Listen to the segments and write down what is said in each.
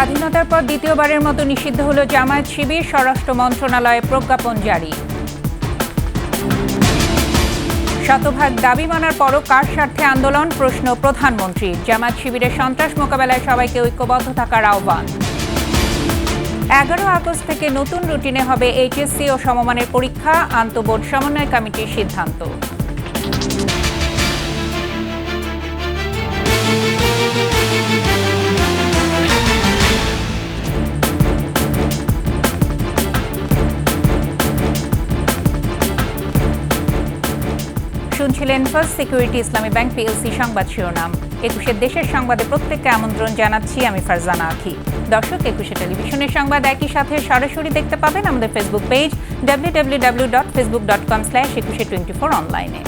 স্বাধীনতার পর দ্বিতীয়বারের মতো নিষিদ্ধ হল জামায়াত শিবির, স্বরাষ্ট্র মন্ত্রণালয়ে প্রজ্ঞাপন জারি। শতভাগ দাবি মানার পরও কার স্বার্থে আন্দোলন? প্রশ্ন প্রধানমন্ত্রীর। জামায়াত শিবিরের সন্ত্রাস মোকাবেলায় সবাইকে ঐক্যবদ্ধ থাকার আহ্বান। এগারো আগস্ট থেকে নতুন রুটিনে হবে এইচএসসি ও সমমানের পরীক্ষা, আন্তঃবোর্ড সমন্বয় কমিটির সিদ্ধান্ত। শুনছিলেন first security Islami bank PLC সংবাদ শিরোনাম। একুশের দেশের সংবাদে প্রত্যেককে আমন্ত্রণ জানাচ্ছি, আমি ফারজানা আখি। দর্শক, একুশে টেলিভিশনের সংবাদ একই সাথে সরাসরি দেখতে পাবেন আমাদের Facebook page W W W dot Facebook dot com slash একুশে টোয়েন্টি ফোর অনলাইনে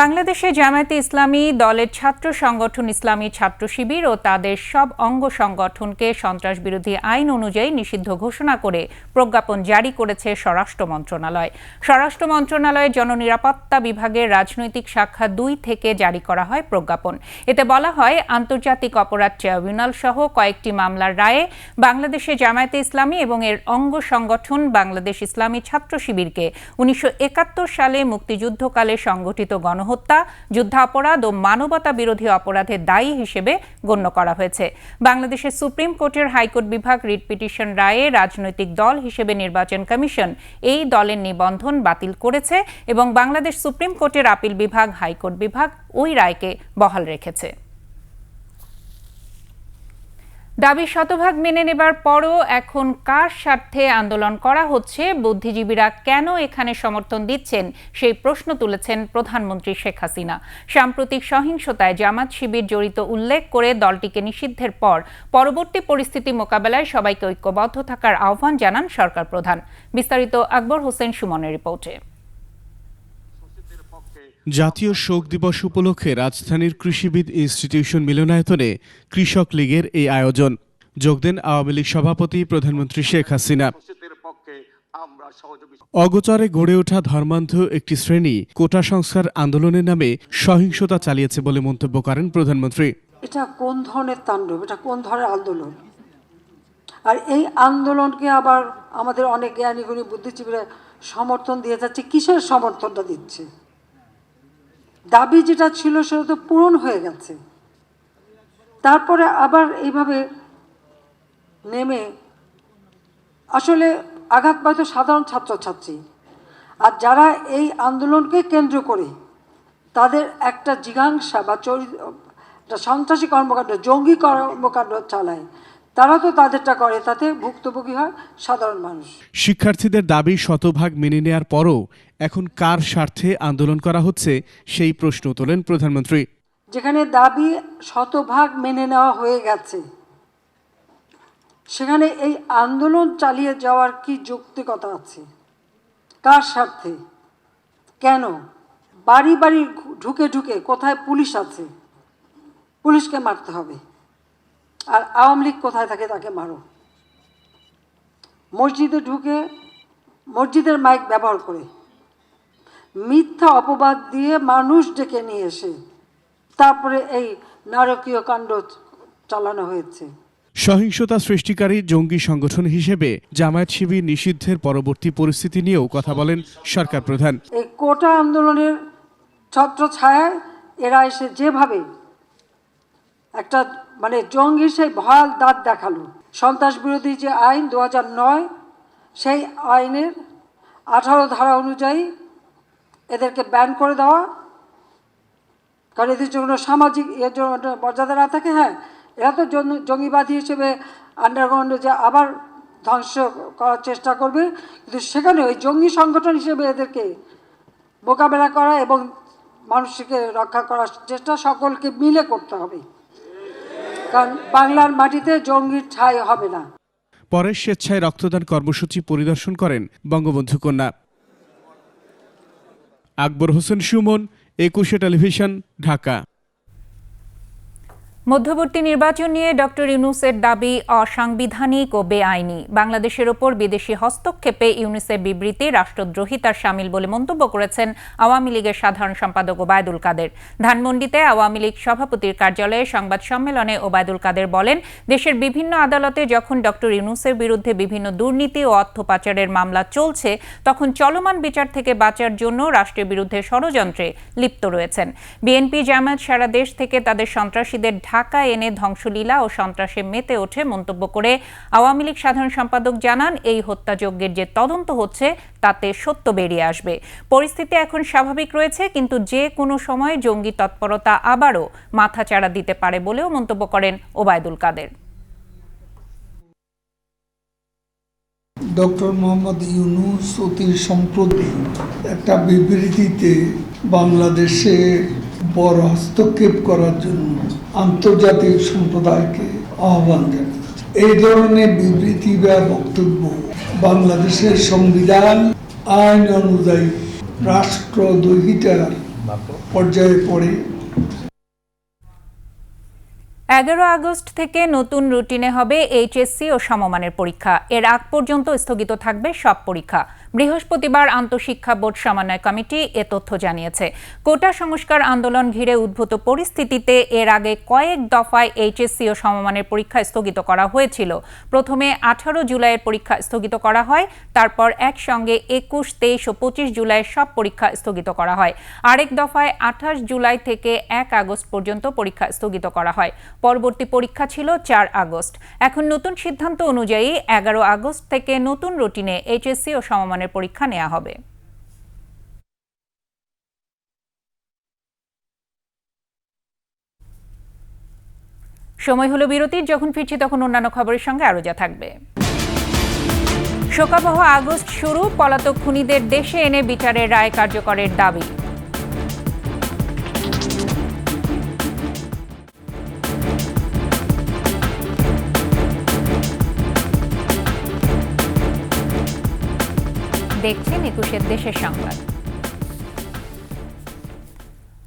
বাংলাদেশে জামায়াতে ইসলামী দলের ছাত্র সংগঠন ইসলামী ছাত্র শিবির ও তাদের সব অঙ্গ সংগঠনকে সন্ত্রাস বিরোধী আইন অনুযায়ী নিষিদ্ধ ঘোষণা করে প্রজ্ঞাপন জারি করেছে স্বরাষ্ট্র মন্ত্রণালয়। স্বরাষ্ট্র মন্ত্রণালয়ের জননিরাপত্তা বিভাগের রাজনৈতিক শাখা দুই থেকে জারি করা হয় প্রজ্ঞাপন। এতে বলা হয়, আন্তর্জাতিক অপরাধ ট্রাইব্যুনাল সহ কয়েকটি মামলার রায়ে বাংলাদেশে জামায়াতে ইসলামী এবং এর অঙ্গ সংগঠন বাংলাদেশ ইসলামী ছাত্র শিবিরকে উনিশশো একাত্তর সালে মুক্তিযুদ্ধকালে সংগঠিত গণহত্যা, যুদ্ধাপরাধ ও মানবতা বিরোধী অপরাধে দায়ী হিসেবে গণ্য করা হয়েছে। বাংলাদেশের সুপ্রিম কোর্টের হাইকোর্ট বিভাগ রিট পিটিশন রায়ে রাজনৈতিক দল হিসেবে নির্বাচন কমিশন এই দলের নিবন্ধন বাতিল করেছে এবং বাংলাদেশ সুপ্রিম কোর্টের আপিল বিভাগ, হাইকোর্ট বিভাগ ওই রায়কে বহাল রেখেছে। দাবি শতভাগ মেনে নেবার পরও এখন কার স্বার্থে আন্দোলন করা হচ্ছে? বুদ্ধিজীবীরা কেন এখানে সমর্থন দিচ্ছেন? সেই প্রশ্ন তুলেছেন প্রধানমন্ত্রী শেখ হাসিনা। সাম্প্রতিক সহিংসতায় জামাত শিবির জড়িত উল্লেখ করে দলটিকে নিষিদ্ধের পর পরবর্তী পরিস্থিতি মোকাবেলায় সবাইকে ঐক্যবদ্ধ থাকার আহ্বান জানান সরকার প্রধান। বিস্তারিত আকবর হোসেন সুমনের রিপোর্টে। জাতীয় শোক দিবস উপলক্ষে রাজধানীর কৃষিবিদ ইনস্টিটিউশন মিলনায়তনে কৃষক লীগের এই আয়োজন। যোগ দেন আওয়ামী লীগ সভাপতি প্রধানমন্ত্রী শেখ হাসিনা। অগোচরে গড়ে ওঠা ধর্মান্ধ একটি শ্রেণি কোটা সংস্কার আন্দোলনের নামে সহিংসতা চালিয়েছে বলে মন্তব্য করেন প্রধানমন্ত্রী। এটা কোন ধরনের তাণ্ডব? এটা কোন ধরনের আন্দোলন? আর এই আন্দোলনকে আবার আমাদের অনেক জ্ঞানী গুণী বুদ্ধিজীবীরা সমর্থন দিয়ে যাচ্ছে কিসের সমর্থনটা দিচ্ছে? দাবি যেটা ছিল সেটা তো পূরণ হয়ে গেছে। তারপরে আবার এইভাবে নেমে আসলে আঘাত পাইতো সাধারণ ছাত্রছাত্রী। আর যারা এই আন্দোলনকে কেন্দ্র করে তাদের একটা জিজ্ঞাসা বা চরিত্র সন্ত্রাসী কর্মকাণ্ড, জঙ্গি কর্মকাণ্ড চালায় তারা তো তাদেরটা করে তাতে ভুক্তভোগী হয় সাধারণ মানুষ। শিক্ষার্থীদের দাবি শতভাগ মেনে নেয়ার পরও এখন কার স্বার্থে আন্দোলন করা হচ্ছে সেই প্রশ্ন তোলেন প্রধানমন্ত্রী। যেখানে দাবি শতভাগ মেনে নেওয়া হয়ে গেছে সেখানে এই আন্দোলন চালিয়ে যাওয়ার কি যৌক্তিকতা আছে? কার স্বার্থে? কেন? বাড়ি বাড়ি ঢুকে ঢুকে কোথায় পুলিশ আছে? পুলিশকে মারতে হবে। আর আওয়ামী লীগ কোথায় থাকে তাকে মারো। মসজিদে ঢুকে মসজিদের মাইক ব্যবহার করে। মিথ্যা অপবাদ দিয়ে মানুষ ডেকে নিয়ে এসে তারপরে এই নারকীয় কাণ্ড চালানো হয়েছে। সহিংসতা সৃষ্টিকারী জঙ্গি সংগঠন হিসেবে জামায়াত শিবির নিষিদ্ধের পরবর্তী পরিস্থিতি নিয়েও কথা বলেন সরকার প্রধান। এই কোটা আন্দোলনের ছত্র ছায়ায় এরা এসে যেভাবে একটা মানে জঙ্গি সেই ভয়াল দাঁত দেখাল। সন্ত্রাস বিরোধী যে আইন দু নয়, সেই আইনের আঠারো ধারা অনুযায়ী এদেরকে ব্যান করে দেওয়া। কারণ এদের জন্য সামাজিক এর জন্য মর্যাদা না থাকে হ্যাঁ এরা তো জঙ্গিবাদী হিসেবে আন্ডারগ্রাউন্ডে যে আবার ধ্বংস করার চেষ্টা করবে, কিন্তু সেখানে ওই জঙ্গি সংগঠন হিসেবে এদেরকে মোকাবেলা করা এবং মানুষকে রক্ষা করার চেষ্টা সকলকে মিলে করতে হবে। কারণ বাংলার মাটিতে জঙ্গির ঠাঁই হবে না। পরে স্বেচ্ছায় রক্তদান কর্মসূচি পরিদর্শন করেন বঙ্গবন্ধু কন্যা। আকবর হোসেন সুমন, একুশে টেলিভিশন, ঢাকা। মধ্যবর্তী নির্বাচন নিয়ে ডক্টর ইউনুসের দাবি অসাংবিধানিক ও বেআইনি। বাংলাদেশের ওপর বিদেশি হস্তক্ষেপে ইউনুসের বিবৃতি রাষ্ট্রদ্রোহিতার সামিল বলে মন্তব্য করেছেন আওয়ামী লীগের সাধারণ সম্পাদক ওবায়দুল কাদের। ধানমন্ডিতে আওয়ামী লীগ সভাপতির কার্যালয়ে সংবাদ সম্মেলনে ওবায়দুল কাদের বলেন, দেশের বিভিন্ন আদালতে যখন ডক্টর ইউনুসের বিরুদ্ধে বিভিন্ন দুর্নীতি ও অর্থ পাচারের মামলা চলছে, তখন চলমান বিচার থেকে বাঁচার জন্য রাষ্ট্রের বিরুদ্ধে ষড়যন্ত্রে লিপ্ত রয়েছেন। বিএনপি জামায়াত সারা দেশ থেকে তাদের সন্ত্রাসীদের ঢাকায় এনে ধ্বংসলীলা ও সন্ত্রাসে মেতে ওঠে মন্তব্য করে আওয়ামী লীগ সাধারণ সম্পাদক জানান, এই হত্যাযজ্ঞের যে তদন্ত হচ্ছে তাতে সত্য বেরিয়ে আসবে। পরিস্থিতি এখন স্বাভাবিক রয়েছে, কিন্তু যে কোনো সময় জঙ্গি তৎপরতা আবারও মাথাচাড়া দিতে পারে বলেও মন্তব্য করেন ওবায়দুল কাদের। ডক্টর মোহাম্মদ ইউনুস অতি সম্প্রতি একটা বিবৃতিতে বাংলাদেশে বড় হস্তক্ষেপ করার জন্য আন্তর্জাতিক সম্প্রদায়কে আহ্বান জানিয়েছে এই ধরনের বিবৃতি বা বক্তব্য বাংলাদেশের সংবিধান, আইন অনুযায়ী রাষ্ট্রদ্রোহিতার পর্যায়ে পড়ে। এগারো আগস্ট থেকে নতুন রুটিনে হবে এইচএসসি ও সমমানের পরীক্ষা। এর আগ পর্যন্ত স্থগিত থাকবে সব পরীক্ষা। বৃহস্পতিবার আন্তঃশিক্ষা বোর্ড সমন্বয় কমিটি এ তথ্য জানিয়েছে। কোটা সংস্কার আন্দোলন ঘিরে উদ্ভূত পরিস্থিতিতে এর আগে কয়েক দফায় এইচএসসি ও সমমানের পরীক্ষা স্থগিত করা হয়েছিল। প্রথমে আঠারো জুলাইয়ের পরীক্ষা স্থগিত করা হয়, তারপর একসঙ্গে একুশ, তেইশ ও পঁচিশ জুলাই সব পরীক্ষা স্থগিত করা হয়। আরেক দফায় আঠাশ জুলাই থেকে এক আগস্ট পর্যন্ত পরীক্ষা স্থগিত করা হয়। পরবর্তী পরীক্ষা ছিল চার আগস্ট। এখন নতুন সিদ্ধান্ত অনুযায়ী এগারো আগস্ট থেকে নতুন রুটিনে এইচএসসি ও সমমানের পরীক্ষা নেওয়া হবে। সময় হলো বিরতির, যখন ফিরছি তখন অন্যান্য খবরের সঙ্গে আরও যা থাকবে। শোকাবহ আগস্ট শুরু, পলাতক খুনিদের দেশে এনে বিচারের রায় কার্যকরের দাবি। দেখছেন একুশের দেশের সংবাদ।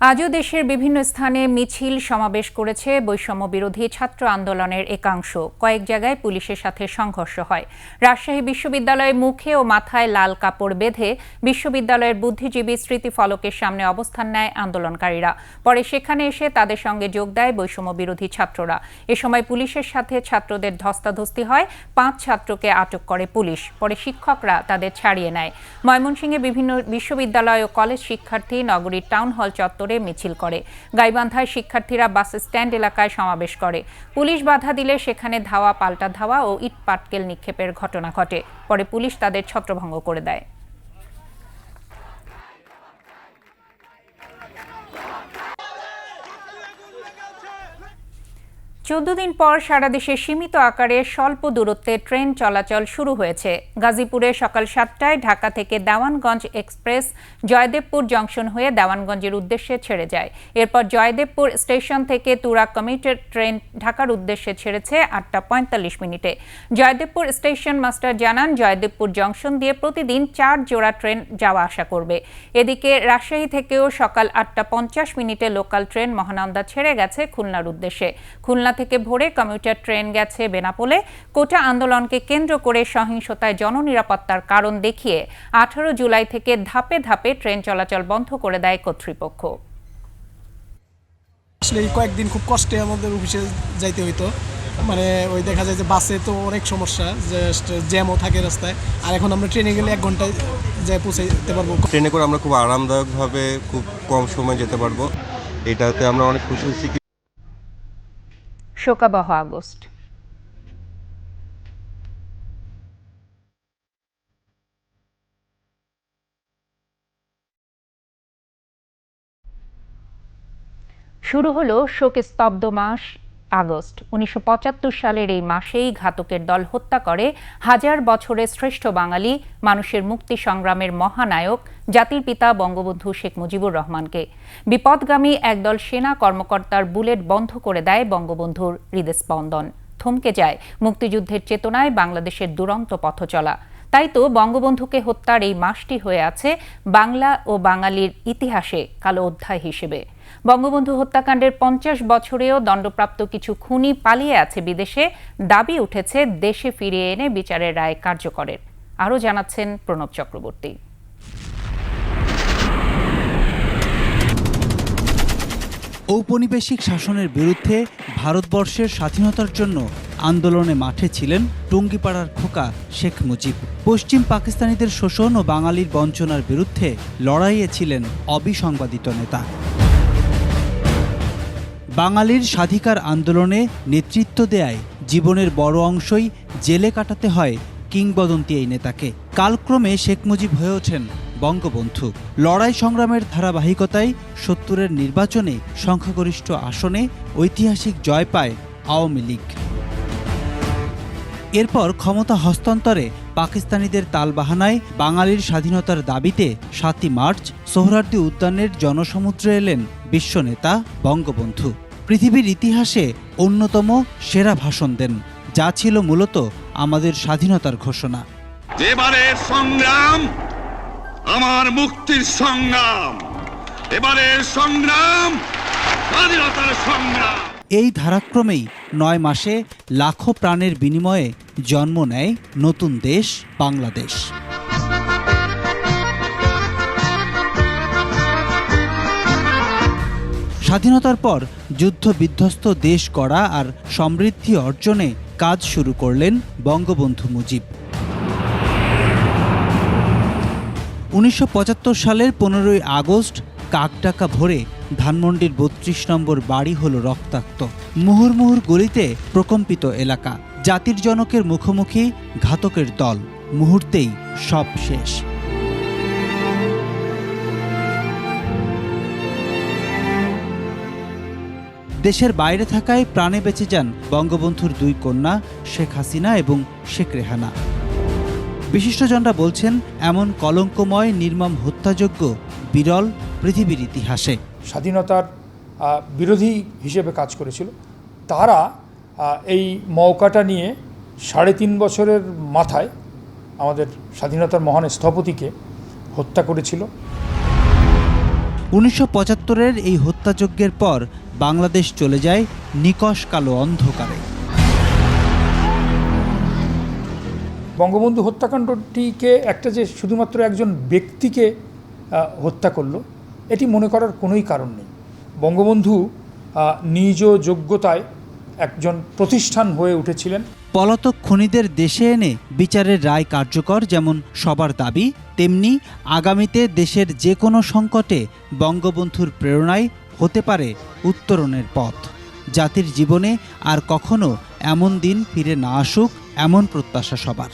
আজও দেশের বিভিন্ন স্থানে মিছিল সমাবেশ করেছে বৈষম্য বিরোধী ছাত্র আন্দোলনের একাংশ। কয়েক জায়গায় পুলিশের সাথে সংঘর্ষ হয়। রাজশাহী বিশ্ববিদ্যালয়ে মুখে ও মাথায় লাল কাপড় বেঁধে বিশ্ববিদ্যালয়ের বুদ্ধিজীবী স্মৃতি ফলকের সামনে অবস্থান নেয় আন্দোলনকারীরা। পরে সেখানে এসে তাদের সঙ্গে যোগ দেয় বৈষম্য বিরোধী ছাত্ররা। এ সময় পুলিশের সাথে ছাত্রদের ধস্তাধস্তি হয়। পাঁচ ছাত্রকে আটক করে পুলিশ। পরে শিক্ষকরা তাদের ছাড়িয়ে নেয়। ময়মনসিংহে বিভিন্ন বিশ্ববিদ্যালয় ও কলেজ শিক্ষার্থী নগরীর টাউন হল চত্বরে মিছিল করে। গাইবান্ধায় শিক্ষার্থীরা বাস স্ট্যান্ড এলাকায় সমাবেশ করে। পুলিশ বাধা দিলে সেখানে ধাওয়া, পাল্টা ধাওয়া ও ইট পাটকেল নিক্ষেপের ঘটনা ঘটে। পরে পুলিশ তাদের ছত্রভঙ্গ করে দেয়। চোদ্দ দিন পর সারা দেশে সীমিত আকারে স্বল্প দূরত্বে ট্রেন চলাচল শুরু হয়েছে। গাজীপুরে সকাল সাতটায় ঢাকা থেকে দেওয়ানগঞ্জ এক্সপ্রেস জয়দেবপুর জংশন হয়ে দেওয়ানগঞ্জের উদ্দেশ্যে ছেড়ে যায়। এরপর জয়দেবপুর স্টেশন থেকে তুরা কমিউটার ট্রেন ঢাকার উদ্দেশ্যে ছেড়েছে আটটা পঁয়তাল্লিশ মিনিটে। জয়দেবপুর স্টেশন মাস্টার জানান, জয়দেবপুর জংশন দিয়ে প্রতিদিন চার জোড়া ট্রেন যাওয়া আসা করবে। এদিকে রাজশাহী থেকেও সকাল আটটা পঞ্চাশ মিনিটে লোকাল ট্রেন মহানন্দা ছেড়ে গেছে খুলনার উদ্দেশ্যে। খুলনা থেকে ভোরে কমিউটার ট্রেন গেছে বেনাপোলে। কোটা আন্দোলনকে কেন্দ্র করে সহিংসতায় জননিরাপত্তার কারণ দেখিয়ে আঠারো জুলাই থেকে ধাপে ধাপে ট্রেন চলাচল বন্ধ করে দেয় কর্তৃপক্ষ। আসলে এই কয়েকদিন খুব কষ্টে আমাদের অফিসে যাইতে হইতো। মানে ওই দেখা যায় যে বাসে তো অনেক সমস্যা জাস্ট জ্যামও থাকে রাস্তায়। আর এখন আমরা ট্রেনে গেলে এক ঘন্টায় পৌঁছে যেতে পারব। ট্রেনে করে আমরা খুব আরামদায়কভাবে খুব কম সময় যেতে পারব। এটাতে আমরা অনেক খুশি হয়েছি। শোকাবহ আগস্ট। শুরু হলো শোকে স্তব্ধ মাস আগস্ট। উনিশশো পঁচাত্তর সালের এই মাসেই ঘাতকের দল হত্যা করে হাজার বছরের শ্রেষ্ঠ বাঙালি, মানুষের মুক্তি সংগ্রামের মহানায়ক জাতির পিতা বঙ্গবন্ধু শেখ মুজিবুর রহমানকে। বিপদগামী একদল সেনা কর্মকর্তার বুলেট বন্ধ করে দেয় বঙ্গবন্ধুর হৃদস্পন্দন। থমকে যায় মুক্তিযুদ্ধের চেতনায় বাংলাদেশের দুরন্ত পথ চলা। তাই তো বঙ্গবন্ধুকে হত্যার এই মাসটি হয়ে আছে বাংলা ও বাঙালির ইতিহাসে কালো অধ্যায় হিসেবে। বঙ্গবন্ধু হত্যাকাণ্ডের পঞ্চাশ বছরেও দণ্ডপ্রাপ্ত কিছু খুনি পালিয়ে আছে বিদেশে। দাবি উঠেছে, দেশে ফিরিয়ে এনে বিচারের রায় কার্যকরের। আরও জানাচ্ছেন প্রণব চক্রবর্তী। ঔপনিবেশিক শাসনের বিরুদ্ধে ভারতবর্ষের স্বাধীনতার জন্য আন্দোলনে মাঠে ছিলেন টুঙ্গিপাড়ার খোকা শেখ মুজিব। পশ্চিম পাকিস্তানিদের শোষণ ও বাঙালির বঞ্চনার বিরুদ্ধে লড়াইয়ে ছিলেন অবিসংবাদিত নেতা। বাঙালির স্বাধিকার আন্দোলনে নেতৃত্ব দেয়ায় জীবনের বড় অংশই জেলে কাটাতে হয় কিংবদন্তি এই নেতাকে। কালক্রমে শেখ মুজিব হয়ে ওঠেন বঙ্গবন্ধু। লড়াই সংগ্রামের ধারাবাহিকতায় সত্তরের নির্বাচনে সংখ্যাগরিষ্ঠ আসনে ঐতিহাসিক জয় পায় আওয়ামী লীগ। এরপর ক্ষমতা হস্তান্তরে পাকিস্তানিদের তালবাহানায় বাঙালির স্বাধীনতার দাবিতে সাতই মার্চ সোহরার্দি উদ্যানের জনসমুদ্রে এলেন বিশ্বনেতা বঙ্গবন্ধু। পৃথিবীর ইতিহাসে অন্যতম সেরা ভাষণ দেন যা ছিল মূলত আমাদের স্বাধীনতার ঘোষণা। এবারের সংগ্রাম আমার মুক্তির সংগ্রাম। এবারের সংগ্রাম স্বাধীনতার সংগ্রাম। এই ধারাক্রমেই নয় মাসে লাখো প্রাণের বিনিময়ে জন্ম নেয় নতুন দেশ বাংলাদেশ। স্বাধীনতার পর যুদ্ধ বিধ্বস্ত দেশ গড়া আর সমৃদ্ধি অর্জনে কাজ শুরু করলেন বঙ্গবন্ধু মুজিব। উনিশশো পঁচাত্তর সালের পনেরোই আগস্ট কাকডাকা ভোরে ধানমন্ডির বত্রিশ নম্বর বাড়ি হলো রক্তাক্ত। মুহুর্মুহুর গলিতে প্রকম্পিত এলাকা। জাতির জনকের মুখোমুখি ঘাতকের দল। মুহূর্তেই সব শেষ। দেশের বাইরে থাকায় প্রাণে বেঁচে যান বঙ্গবন্ধুর দুই কন্যা শেখ হাসিনা এবং শেখ রেহানা। বিশিষ্টজনরা বলছেন এমন কলঙ্কময় নির্মম হত্যাযোগ্য বিরল পৃথিবীর ইতিহাসে। স্বাধীনতার বিরোধী হিসেবে কাজ করেছিল। তারা এই মৌকাটা নিয়ে সাড়ে তিন বছরের মাথায় আমাদের স্বাধীনতার মহান স্থপতিকে হত্যা করেছিল। উনিশশো পঁচাত্তরের এই হত্যাযজ্ঞের পর বাংলাদেশ চলে যায় নিকশ কালো অন্ধকারে। বঙ্গবন্ধু হত্যাকাণ্ডটিকে একটা যে শুধুমাত্র একজন ব্যক্তিকে হত্যা করল এটি মনে করার কোনোই কারণ নেই। বঙ্গবন্ধু নিজ যোগ্যতায় একজন প্রতিষ্ঠান হয়ে উঠেছিলেন। পলাতক খুনিদের দেশে এনে বিচারের রায় কার্যকর যেমন সবার দাবি তেমনি আগামীতে দেশের যে কোনো সংকটে বঙ্গবন্ধুর প্রেরণায় হতে পারে উত্তরণের পথ। জাতির জীবনে আর কখনো এমন দিন ফিরে না আসুক এমন প্রত্যাশা সবার।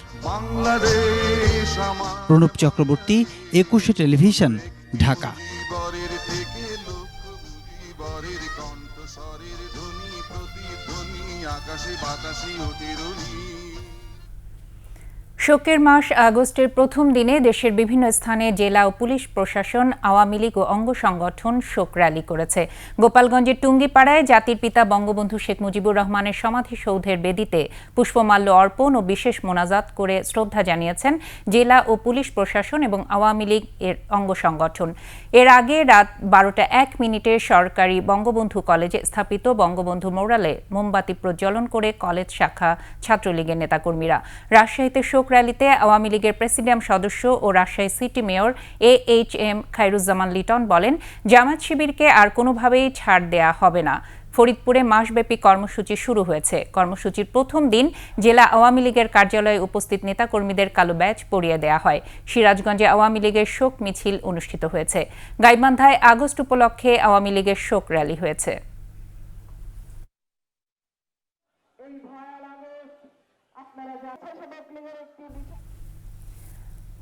প্রণব চক্রবর্তী একুশে টেলিভিশন ঢাকা। আকাশে বাতাসে অতিরুণী শোকের মাস আগস্টের প্রথম দিনে দেশের বিভিন্ন স্থানে জেলা ও পুলিশ প্রশাসন, আওয়ামী লীগ ও অঙ্গ সংগঠন শোক র্যালি করেছে। গোপালগঞ্জের টুঙ্গিপাড়ায় জাতির পিতা বঙ্গবন্ধু শেখ মুজিবুর রহমানের সমাধিসৌধের বেদিতে পুষ্পমাল্য অর্পণ ও বিশেষ মোনাজাত করে শ্রদ্ধা জানিয়েছেন জেলা ও পুলিশ প্রশাসন এবং আওয়ামী লীগ এর অঙ্গ সংগঠন। এর আগে রাত বারোটা এক মিনিটে সরকারি বঙ্গবন্ধু কলেজে স্থাপিত বঙ্গবন্ধু মোরালে মোমবাতি প্রজ্বলন করে কলেজ শাখা ছাত্রলীগের নেতাকর্মীরা। রাজশাহীতে শোক র্যালিতে আওয়ামী লীগের প্রেসিডিয়াম সদস্য ও Rajshahi city mayor A H M Khairuzzaman Liton বলেন জামাত শিবিরকে আর কোনোভাবেই ছাড় দেয়া হবে না। ফরিদপুরে মাসব্যাপী কর্মসূচি শুরু হয়েছে। কর্মসূচির প্রথম দিন জেলা আওয়ামী লীগের কার্যালয়ে উপস্থিত নেতাকর্মীদের কালো ব্যাচ পরিয়ে দেয়া হয়। সিরাজগঞ্জে আওয়ামী লীগের শোক মিছিল অনুষ্ঠিত হয়েছে। গাইবান্ধায় আগস্ট উপলক্ষে আওয়ামী লীগের শোক র্যালি হয়েছে।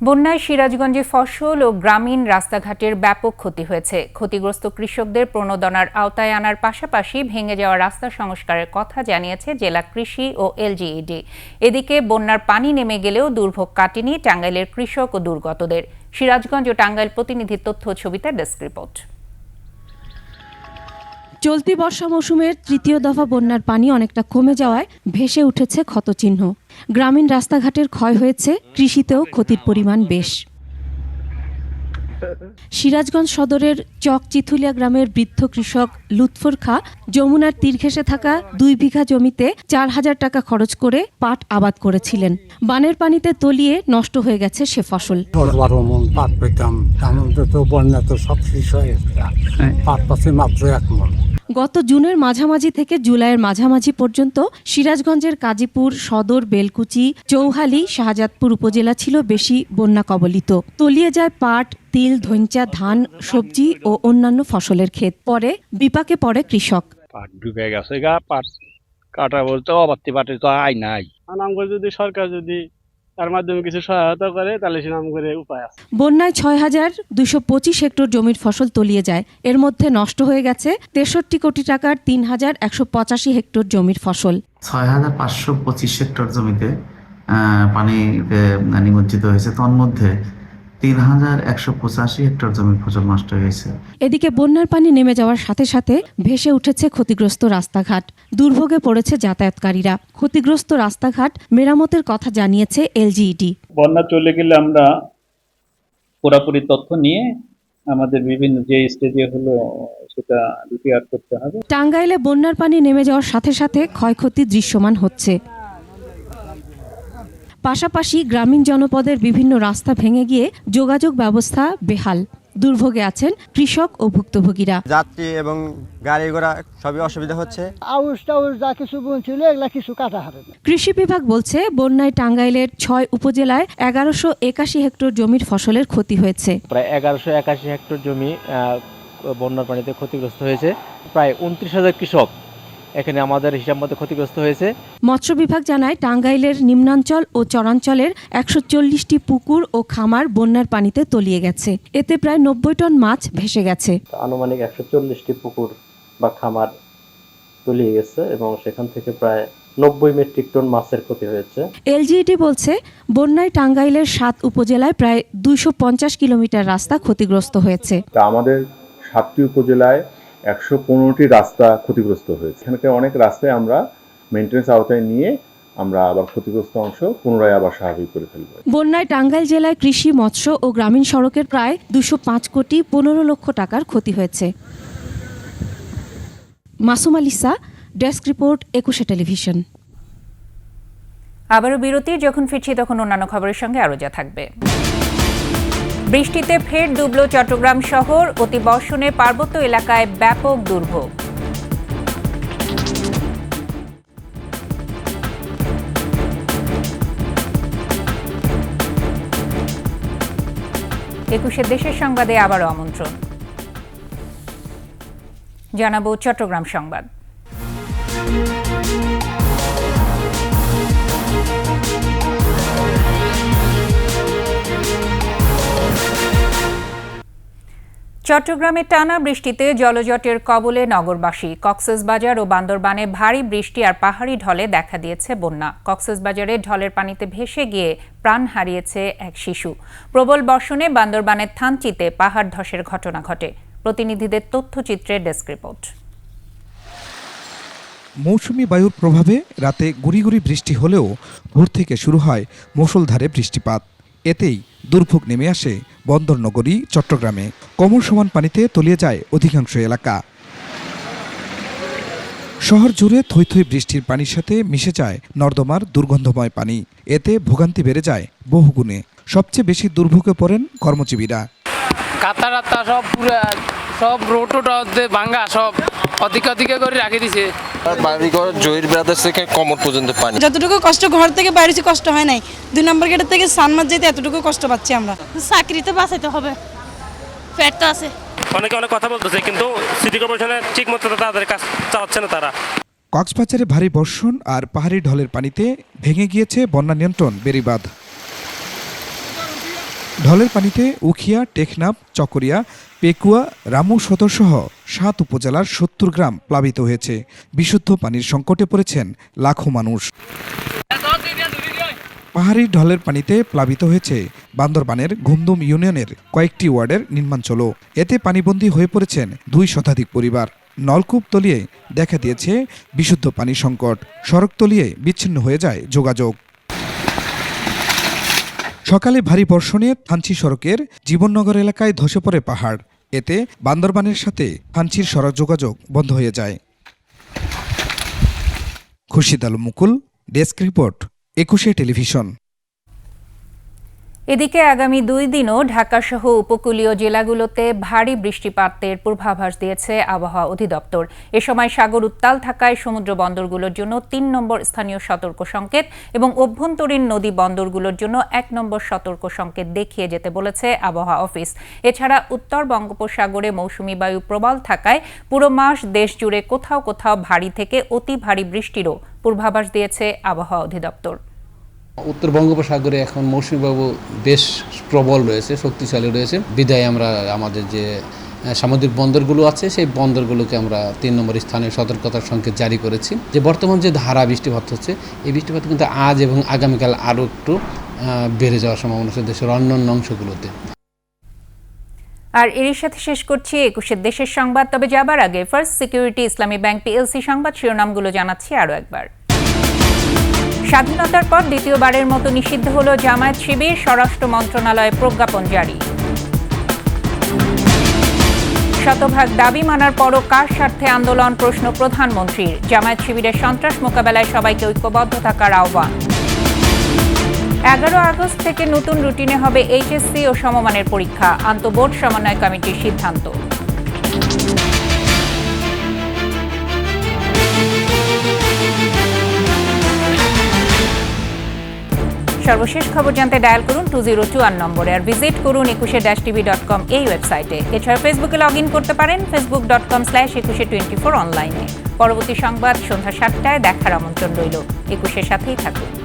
বন্যায় সিরাজগঞ্জে ফসল ও গ্রামীণ রাস্তাঘাটের ব্যাপক ক্ষতি হয়েছে। ক্ষতিগ্রস্ত কৃষকদের প্রণোদনার আওতায় আনার পাশাপাশি ভেঙে যাওয়া রাস্তা সংস্কারের কথা জানিয়েছে জেলা কৃষি ও এলজিইডি। এদিকে বন্যার পানি নেমে গেলেও দুর্ভোগ কাটেনি টাঙ্গাইলের কৃষক ও দুর্গতদের। সিরাজগঞ্জ ও টাঙ্গাইল প্রতিনিধির তথ্য ছবিতে ডেস্ক রিপোর্ট। চলতি বর্ষা মৌসুমের তৃতীয় দফা বন্যার পানি অনেকটা কমে যাওয়ায় ভেসে উঠেছে ক্ষতচিহ্ন। গ্রামীণ রাস্তাঘাটের ক্ষয় হয়েছে কৃষিতেও ক্ষতির পরিমাণ বেশ। সিরাজগঞ্জ সদরের চক চিথুলিয়া গ্রামের বৃদ্ধ কৃষক লুৎফর খা যমুনার তীর ঘেঁষে থাকা দুই বিঘা জমিতে চার হাজার টাকা খরচ করে পাট আবাদ করেছিলেন। বানের পানিতে তলিয়ে নষ্ট হয়ে গেছে সে ফসল। পাট পেতাম তো বন্যা তো সব শেষ হয়ে পাট পাচ্ছে মাত্র এক মন। গত জুনের মাঝামাঝি থেকে জুলাইয়ের মাঝামাঝি পর্যন্ত সিরাজগঞ্জের কাজীপুর সদর বেলকুচি চৌহালি শাহজাদপুর উপজেলা ছিল বেশি বন্যা কবলিত। তলিয়ে যায় পাট তিল ধৈঞ্চা ধান সবজি ও অন্যান্য ফসলের ক্ষেত। পরে বিপাকে পড়ে কৃষক। পাট ডুবে গেছে গা পাট কাটা বলতে অবাত্তি পাটে তো আয় নাই। যদি সরকার যদি তার মাধ্যমে কিছু সহায়তা করে তাহলে সে নাম করে উপায় আছে। বন্যায় ছয় হাজার দুশো পঁচিশ হেক্টর জমির ফসল তলিয়ে যায়। এর মধ্যে নষ্ট হয়ে গেছে তেষট্টি কোটি টাকার তিন হাজার একশো পঁচাশি হেক্টর জমির ফসল। ছয় হাজার পাঁচশো পঁচিশ হেক্টর জমিতে আহ, পানিতে নিমজ্জিত হয়েছে। তন্মধ্যে তিন হাজার একশো পঁচাশি হেক্টর জমির ফসল নষ্ট হয়েছে এদিকে বন্যার পানি নেমে যাওয়ার সাথে সাথে ভেসে উঠেছে ক্ষতিগ্রস্ত রাস্তাঘাট। দুর্ভোগে পড়েছে যাতায়াতকারীরা। ক্ষতিগ্রস্ত রাস্তাঘাট মেরামতের কথা জানিয়েছে এলজিইডি। বন্যা চলে গেলে আমরা পুরাপুরি তথ্য নিয়ে আমাদের বিভিন্ন যে স্টেজে হলো সেটা রিপেয়ার করতে হবে। টাঙ্গাইলে বন্যার পানি নেমে যাওয়ার সাথে সাথে ক্ষয়ক্ষতি দৃশ্যমান হচ্ছে। পাশাপাশি গ্রামীণ জনপদের বিভিন্ন রাস্তা ভেঙে গিয়ে যোগাযোগ ব্যবস্থা বেহাল। দুর্ভোগে আছেন কৃষক ও ভুক্তভোগীরা। যাত্রী এবং গাড়ি ঘোড়া সবই অসুবিধা হচ্ছে। আউশ টাউশ যা কিছু ছিল এগুলা কিছু কাটা হবে কৃষি বিভাগ বলছে বন্যায় টাঙ্গাইলের ছয় উপজেলায় এগারোশো একাশি হেক্টর জমির ফসলের ক্ষতি হয়েছে। প্রায় এগারোশো একাশি হেক্টর জমি বন্যার পানিতে ক্ষতিগ্রস্ত হয়েছে। প্রায় উনত্রিশ হাজার কৃষক এখানে আমাদের হিসাব মতো ক্ষতিগ্রস্ত হয়েছে। মৎস্য বিভাগ জানায় টাঙ্গাইলের নিম্নাঞ্চল ও চরাঞ্চলের একশো চল্লিশটি পুকুর ও খামার বন্যার পানিতে তলিয়ে গেছে। এতে প্রায় নব্বই টন মাছ ভেসে গেছে। আনুমানিক একশো চল্লিশটি পুকুর বা খামার তলিয়ে গেছে এবং সেখান থেকে প্রায় নব্বই মেট্রিক টন মাছের ক্ষতি হয়েছে। এলজিইডি বলছে বন্যায় টাঙ্গাইলের সাত উপজেলায় প্রায় দুইশো পঞ্চাশ কিলোমিটার রাস্তা ক্ষতিগ্রস্ত হয়েছে। আমাদের সাতটি উপজেলায় একশো পনেরোটি রাস্তা ক্ষতিগ্রস্ত হয়েছে। এখানকার অনেক রাস্তায় আমরা মেনটেন্স আওতায় নিয়ে আমরা আবার ক্ষতিগ্রস্ত অংশ পুনরায় আবার স্বাভাবিক করে ফেলব। বন্যায় টাঙ্গাইল জেলায় কৃষি মৎস্য ও গ্রামীণ সড়কের প্রায় দুশো পাঁচ কোটি পনেরো লক্ষ টাকার ক্ষতি হয়েছে। Masum Alisa desk report Ekushey television. আবারও বিরতি যখন ফিরছি তখন অন্যান্য খবরের সঙ্গে আরও যা থাকবে। বৃষ্টিতে ফের ডুবল চট্টগ্রাম শহর, অতি বর্ষণে পার্বত্য এলাকায় ব্যাপক দুর্ভোগ। একুশে দেশের সংবাদে আবারও আমন্ত্রণ। জানাব চট্টগ্রাম সংবাদ। চট্টগ্রামে টানা বৃষ্টিতে জলজটের কবলে নগরবাসী। কক্সবাজার ও বান্দরবানে ভারী বৃষ্টি আর পাহাড়ি ঢলে দেখা দিয়েছে বন্যা। কক্সবাজারে ঢলের পানিতে ভেসে গিয়ে প্রাণ হারিয়েছে এক শিশু। প্রবল বর্ষণে বান্দরবানের থানচিতে পাহাড় ধসের ঘটনা ঘটে। প্রতিনিধিদের তথ্যচিত্রে ডেস্ক রিপোর্ট। মৌসুমি বায়ুর প্রভাবে রাতে গুড়ি গুড়ি বৃষ্টি হলেও ভোর থেকে শুরু হয় মুষলধারে বৃষ্টিপাত। এতেই দুর্ভোগ নেমে আসে বন্দরনগরী চট্টগ্রামে কমর সমান পানিতে তলিয়ে যায় অধিকাংশ এলাকা। শহর জুড়ে থই থই বৃষ্টির পানির সাথে মিশে যায় নর্দমার দুর্গন্ধময় পানি। এতে ভোগান্তি বেড়ে যায় বহুগুণে। সবচেয়ে বেশি দুর্ভোগে পড়েন কর্মজীবীরা। কাতা রাত্তা সব পুরো সব রোড ভাঙ্গা, সব অধিক অধিক করে রাখি দিছে। বাড়িঘর জহির ব্রাদার্স থেকে কমর পর্যন্ত পানি। যতটুকু কষ্ট ঘর থেকে বাইরেছি কষ্ট হয় নাই। দুই নম্বর গেটের থেকে সানমার যেতে এতটুকু কষ্ট পাচ্ছি আমরা। চাকরি তো বাঁচাইতে হবে। ফ্যাট তো আছে। অনেকে অনেক কথা বলতেছে কিন্তু সিটি কর্পোরেশনে ঠিক মতো তাদের কাজ চাচ্ছে না তারা। কক্সবাজারে ভারী বর্ষণ আর পাহাড়ি ঢলের পানিতে ভেঙে গিয়েছে বন্যা নিয়ন্ত্রণ বেড়িবাঁধ। ঢলের পানিতে উখিয়া, টেকনাফ, চকরিয়া, পেকুয়া, রামু সদরসহ সাত উপজেলার সত্তর গ্রাম প্লাবিত হয়েছে। বিশুদ্ধ পানির সংকটে পড়েছেন লাখো মানুষ। পাহাড়ি ঢলের পানিতে প্লাবিত হয়েছে বান্দরবানের ঘুমদুম ইউনিয়নের কয়েকটি ওয়ার্ডের নির্মাঞ্চলও এতে পানিবন্দী হয়ে পড়েছেন দুই শতাধিক পরিবার। নলকূপ তলিয়ে দেখা দিয়েছে বিশুদ্ধ পানি সংকট। সড়ক তলিয়ে বিচ্ছিন্ন হয়ে যায় যোগাযোগ। সকালে ভারী বর্ষণে থানচি সড়কের জীবননগর এলাকায় ধসে পড়ে পাহাড়। এতে বান্দরবানের সাথে থানচির সড়ক যোগাযোগ বন্ধ হয়ে যায়। Khurshid Mukul, desk report, Ekushey television. এদিকে আগামী দুই দিনও ঢাকাসহ উপকূলীয় জেলাগুলোতে ভারী বৃষ্টিপাতের পূর্বাভাস দিয়েছে আবহাওয়া অধিদপ্তর। এ সময় সাগর উত্তাল থাকায় সমুদ্র বন্দরগুলোর জন্য তিন নম্বর স্থানীয় সতর্ক সংকেত এবং অভ্যন্তরীণ নদী বন্দরগুলোর জন্য এক নম্বর সতর্ক সংকেত দেখিয়ে যেতে বলেছে আবহাওয়া অফিস। এছাড়া উত্তর বঙ্গোপসাগরে মৌসুমী বায়ু প্রবল থাকায় পুরো মাস দেশ জুড়ে কোথাও কোথাও ভারী থেকে অতি ভারী বৃষ্টিরও পূর্বাভাস দিয়েছে আবহাওয়া অধিদপ্তর। উত্তর বঙ্গোপসাগরে এখন মৌসুমী বায়ু বেশ প্রবল রয়েছে, শক্তিশালী রয়েছে। বিদায় আমরা আমাদের যে সামুদ্রিক বন্দরগুলো আছে, সেই বন্দরগুলোকে আমরা তিন নম্বর স্থানে সতর্কতার সংকেত জারি করেছি। যে বর্তমান যে ধারা বৃষ্টিপাত হচ্ছে, এই বৃষ্টিপাত কিন্তু আজ এবং আগামীকাল আরও একটু বেড়ে যাওয়ার সম্ভাবনা আছে দেশের অন্যান্য অংশগুলোতে। আর এরই সাথে শেষ করছি একুশের দেশের সংবাদ। তবে যাবার আগে first security Islami bank PLC সংবাদ শিরোনামগুলো জানাচ্ছি আরও একবার। স্বাধীনতার পর দ্বিতীয়বারের মতো নিষিদ্ধ হল জামায়াত শিবির, স্বরাষ্ট্র মন্ত্রণালয়ে প্রজ্ঞাপন জারি। শতভাগ দাবি মানার পরও কার স্বার্থে আন্দোলন? প্রশ্ন প্রধানমন্ত্রীর। জামায়াত শিবিরের সন্ত্রাস মোকাবেলায় সবাইকে ঐক্যবদ্ধ থাকার আহ্বান। এগারো আগস্ট থেকে নতুন রুটিনে হবে এইচএসসি ও সমমানের পরীক্ষা। আন্তঃবোর্ড সমন্বয় কমিটির সিদ্ধান্ত। সর্বশেষ খবর জানতে ডায়াল করুন টু জিরো টু ওয়ান নম্বরে আর ভিজিট করুন একুশে ড্যাশ টিভি ডট কম এই ওয়েবসাইটে। এছাড়া ফেসবুকে লগ ইন করতে পারেন Facebook dot com slash Ekushey twenty four অনলাইনে পরবর্তী সংবাদ সন্ধ্যা সাতটায় দেখার আমন্ত্রণ রইল। একুশের সাথেই থাকুন।